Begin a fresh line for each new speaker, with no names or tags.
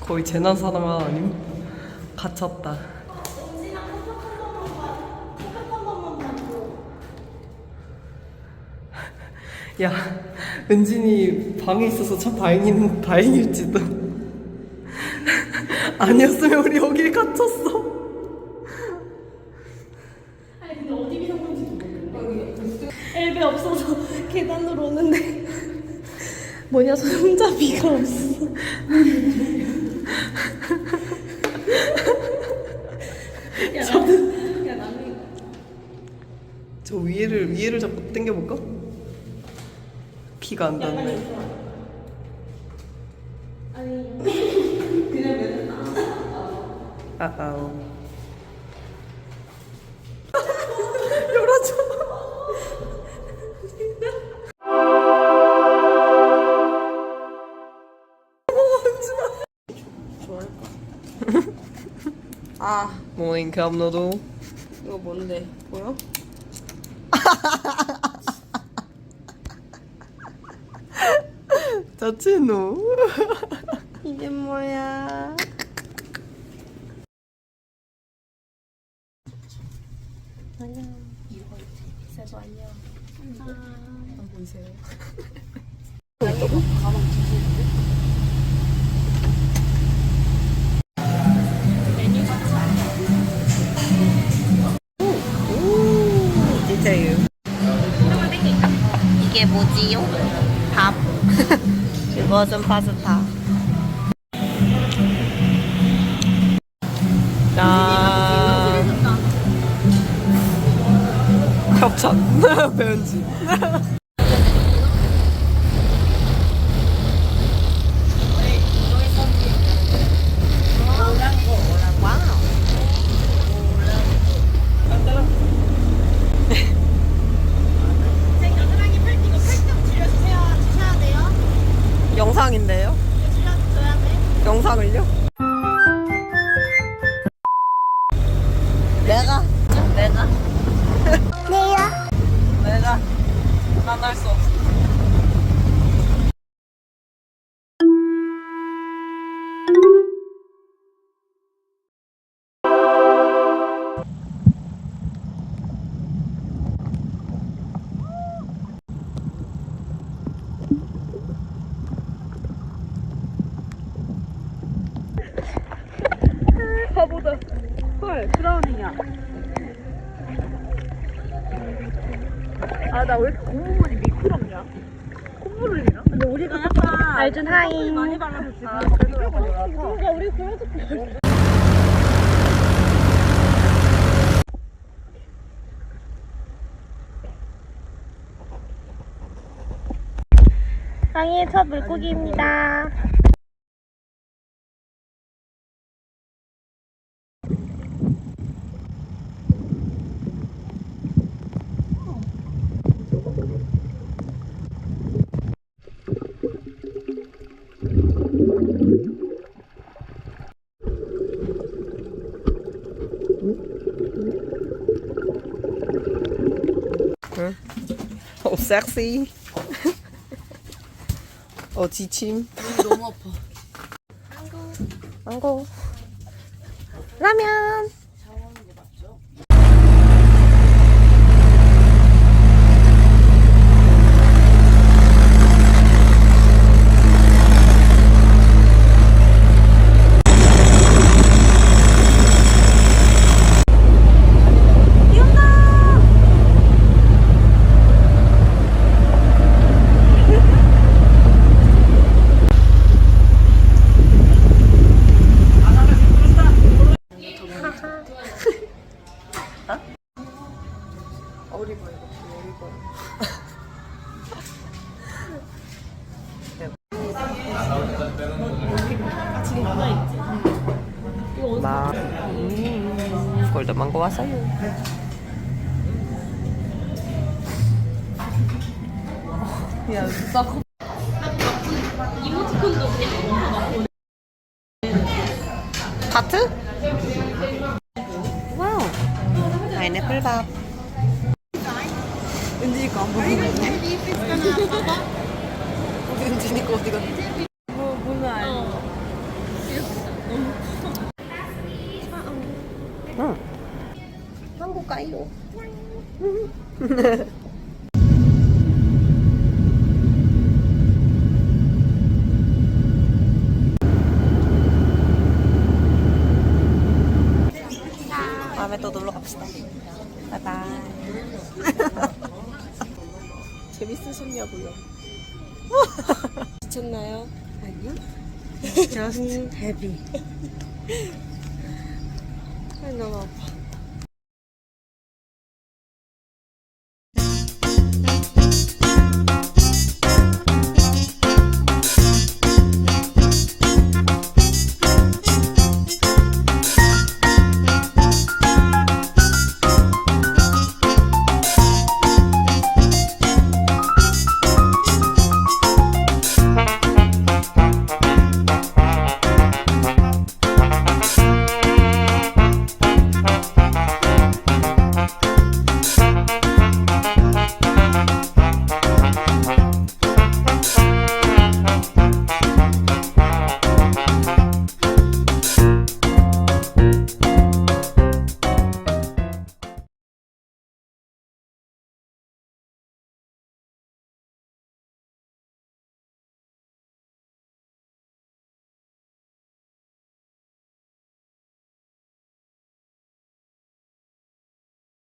거의 재난 사망 아님? 갇혔다. 야, 은진이 방에 있어서 참 다행인 다행일지도. 아니었으면 우리 여기 갇혔어.
엘베 없어서 계단으로 오는데 뭐냐 손잡이가 없어. 야, 나도 야 나는
저 위에를 위에를 잡고 당겨볼까? 키가 안 닿네. 아아오. 열어줘.
아
모닝 감노도.
이거 뭔데 보여?
자체노.
이게 뭐야? 안녕. 세도 안녕.
안 보이세요? 디테일.
이게 뭐지요? 밥. 이것은 파스타.
짠. 협찬. 배은지. 내가?
내가?
내가? 만날 수 없어.
헐, 브라우닝이야. 아, 나 왜 이렇게 고무머리 미끄럽냐? 콧물을 흘리나? 근데 우리가 약간
알준 하이.
많이 발라서 지금 아, 그래서 그런가? 우리 그래도
상이의 첫 물고기입니다.
어, 섹시. 어, 지침.
너무 아파.
망고.
라면.
마. 음, 골든 망고 왔어요. 야, 진짜 커.
타트? 와우. 파인애플 밥. 은진이가 안 보이는데? 우리 은진이가 어디 갔지?
뭐 보면 알지.
응. 가요. 다음에 또 놀러 갑시다. 바이바이. 재밌으셨냐고요? 지쳤나요? 아니요. Just. 너무 아파.